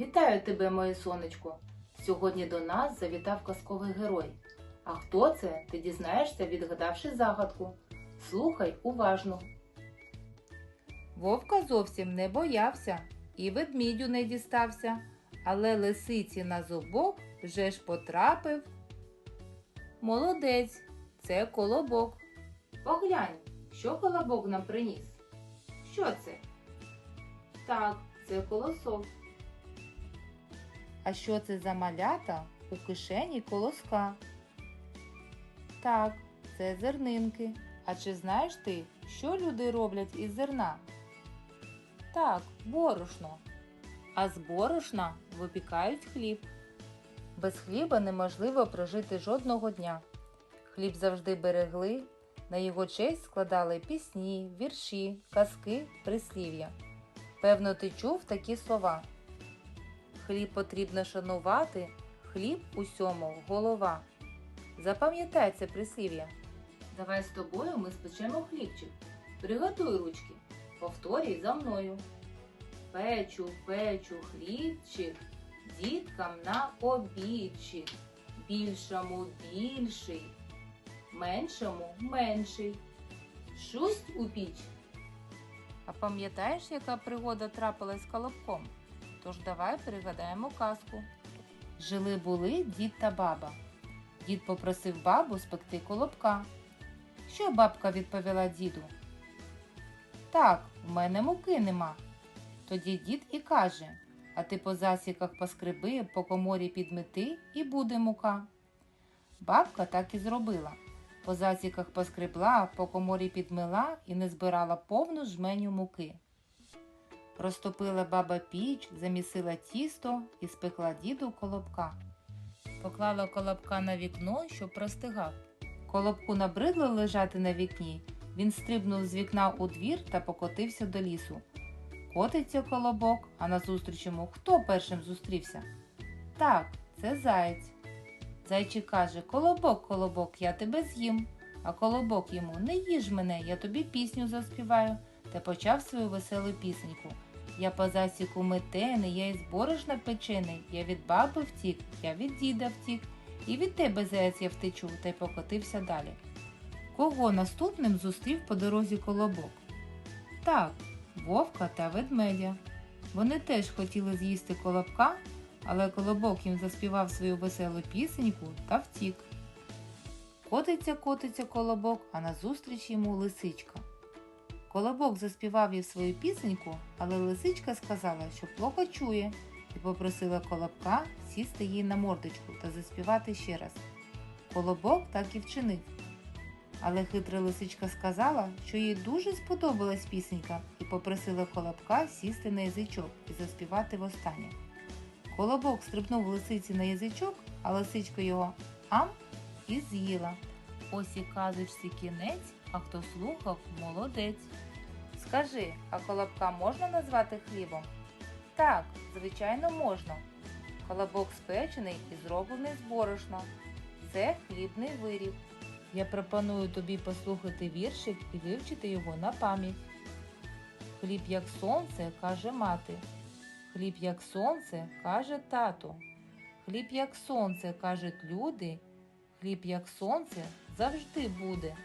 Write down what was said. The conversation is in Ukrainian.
Вітаю тебе, моє сонечко! Сьогодні до нас завітав казковий герой. А хто це, ти дізнаєшся, відгадавши загадку. Слухай уважно. Вовка зовсім не боявся і ведмідю не дістався, але лисиці на зубок вже ж потрапив. Молодець, це колобок. Поглянь, що колобок нам приніс. Що це? Так, це колосок. А що це за малята у кишені колоска? Так, це зернинки. А чи знаєш ти, що люди роблять із зерна? Так, борошно. А з борошна випікають хліб. Без хліба неможливо прожити жодного дня. Хліб завжди берегли, на його честь складали пісні, вірші, казки, прислів'я. Певно, ти чув такі слова. Хліб потрібно шанувати, хліб усьому голова. Запам'ятай це прислів'я. Давай з тобою ми спечемо хлібчик. Приготуй ручки. Повторюй за мною. Печу, печу хлібчик, діткам на обідчик. Більшому більший, меншому менший. Шусть у піч. А пам'ятаєш, яка пригода трапилась з колобком? Тож давай пригадаємо казку. Жили були дід та баба. Дід попросив бабу спекти колобка. Що бабка відповіла діду? Так, в мене муки нема. Тоді дід і каже, а ти по засіках поскреби, по коморі підмети і буде мука. Бабка так і зробила. По засіках поскребла, по коморі підмила і не збирала повну жменю муки. Розтопила баба піч, замісила тісто і спекла діду колобка. Поклала колобка на вікно, щоб простигав. Колобку набридло лежати на вікні. Він стрибнув з вікна у двір та покотився до лісу. Котиться колобок, а назустріч йому хто першим зустрівся? Так, це заєць. Зайчик каже Колобок, колобок, я тебе з'їм. А колобок йому не їж мене, я тобі пісню заспіваю та почав свою веселу пісеньку. Я по засіку метений, я із борошна печений, я від баби втік, я від діда втік, і від тебе, заяць, я втечу, та й покотився далі. Кого наступним зустрів по дорозі колобок? Так, вовка та ведмедя. Вони теж хотіли з'їсти колобка, але колобок їм заспівав свою веселу пісеньку та втік. Котиться, котиться колобок, а назустріч йому лисичка. Колобок заспівав їй свою пісеньку, але лисичка сказала, що плохо чує, і попросила колобка сісти їй на мордочку та заспівати ще раз. Колобок так і вчинив. Але хитра лисичка сказала, що їй дуже сподобалась пісенька, і попросила колобка сісти на язичок і заспівати востаннє. Колобок стрибнув лисиці на язичок, а лисичка його ам і з'їла. Ось і казочці кінець, а хто слухав, молодець. Скажи, а колобка можна назвати хлібом? Так, звичайно, можна. Колобок спечений і зроблений з борошна. Це хлібний виріб. Я пропоную тобі послухати віршик і вивчити його на пам'ять. Хліб як сонце, каже мати. Хліб як сонце, каже тато. Хліб як сонце, кажуть люди. Хліб як сонце завжди буде.